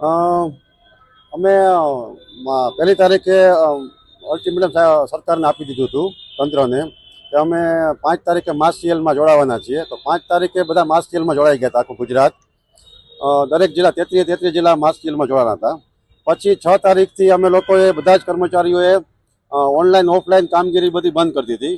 અમે પહેલી તારીખે અલ્ટિમેટમ સરકારને આપી દીધું હતું તંત્રને કે અમે પાંચ તારીખે માસ સીએલમાં જોડાવાના છીએ. તો પાંચ તારીખે બધા માસ સીએલમાં જોડાઈ ગયા હતા આખું ગુજરાત. દરેક જિલ્લા તેત્રીસ તેત્રીસ જિલ્લા માસ સીએલમાં જોડાના હતા. પછી છ તારીખથી અમે લોકોએ બધા જ કર્મચારીઓએ ઓનલાઈન ઓફલાઈન કામગીરી બધી બંધ કરી દીધી.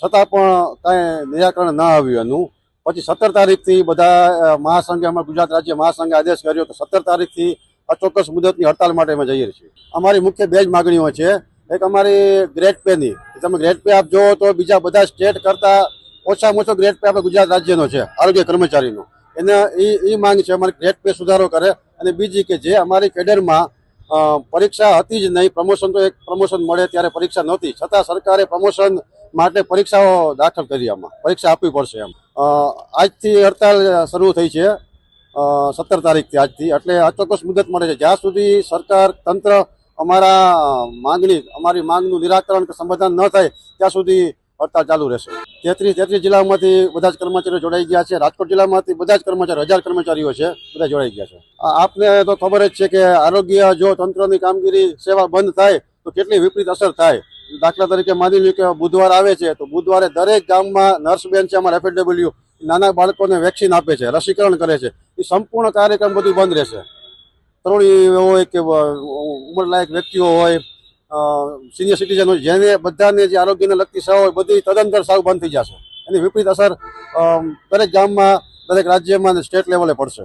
છતાં પણ કાંઈ નિરાકરણ ન આવ્યું એનું. પછી સત્તર તારીખથી બધા મહાસંઘે અમારા ગુજરાત રાજ્ય મહાસંઘે આદેશ કર્યો તો સત્તર તારીખથી અચોક્કસ મુદતની હડતાલ માટે અમે જઈએ છીએ. અમારી મુખ્ય બે જ માગણીઓ છે. એક અમારી ગ્રેડ પેની તમે ગ્રેડ પે આપજો તો બીજા બધા સ્ટેટ કરતાં ઓછામાં ઓછો ગ્રેડ પે આપણે ગુજરાત રાજ્યનો છે, આરોગ્ય કર્મચારીનો. એને એ એ માંગ છે અમારી ગ્રેડ પે સુધારો કરે. અને બીજી કે જે અમારી કેડરમાં પરીક્ષા હતી જ નહીં, પ્રમોશન તો એક પ્રમોશન મળે ત્યારે પરીક્ષા નહોતી. છતાં સરકારે પ્રમોશન માટે પરીક્ષાઓ દાખલ કરી આમાં. પરીક્ષા આપવી પડશે એમ આજથી હડતાલ શરૂ થઈ છે. સત્તર તારીખથી આજથી. એટલે અચોક્કસ મુદત મળે છે. જ્યાં સુધી સરકાર, તંત્ર અમારા માંગણી, અમારી માંગનું નિરાકરણ કે સમાધાન ન થાય, ત્યાં સુધી હડતાલ ચાલુ રહેશે. તેત્રીસ તેત્રીસ જિલ્લામાંથી બધા જ કર્મચારીઓ જોડાઈ ગયા છે. રાજકોટ જિલ્લામાંથી બધા જ કર્મચારીઓ, હજાર કર્મચારીઓ છે. બધા જોડાઈ ગયા છે. આપને તો ખબર જ છે કે આરોગ્ય, જો તંત્રની કામગીરી, સેવા બંધ થાય, તો કેટલી વિપરીત અસર થાય. દાખલા તરીકે માની લ્યો કે બુધવાર આવે છે, તો બુધવારે દરેક ગામમાં નર્સ બેન છે, અમારા એફએડબલ્યુ નાના બાળકોને વેક્સિન આપે છે, રસીકરણ કરે છે. એ સંપૂર્ણ કાર્યક્રમ બધું બંધ રહેશે. તરુણી હોય કે ઉંમરલાયક વ્યક્તિઓ હોય સિનિયર સિટીઝન હોય, જેને બધાને જે આરોગ્યને લગતી સેવા હોય, બધી તદંતર સાવ બંધ થઈ જશે. એની વિપરીત અસર દરેક ગામમાં, દરેક રાજ્યમાં સ્ટેટ લેવલે પડશે.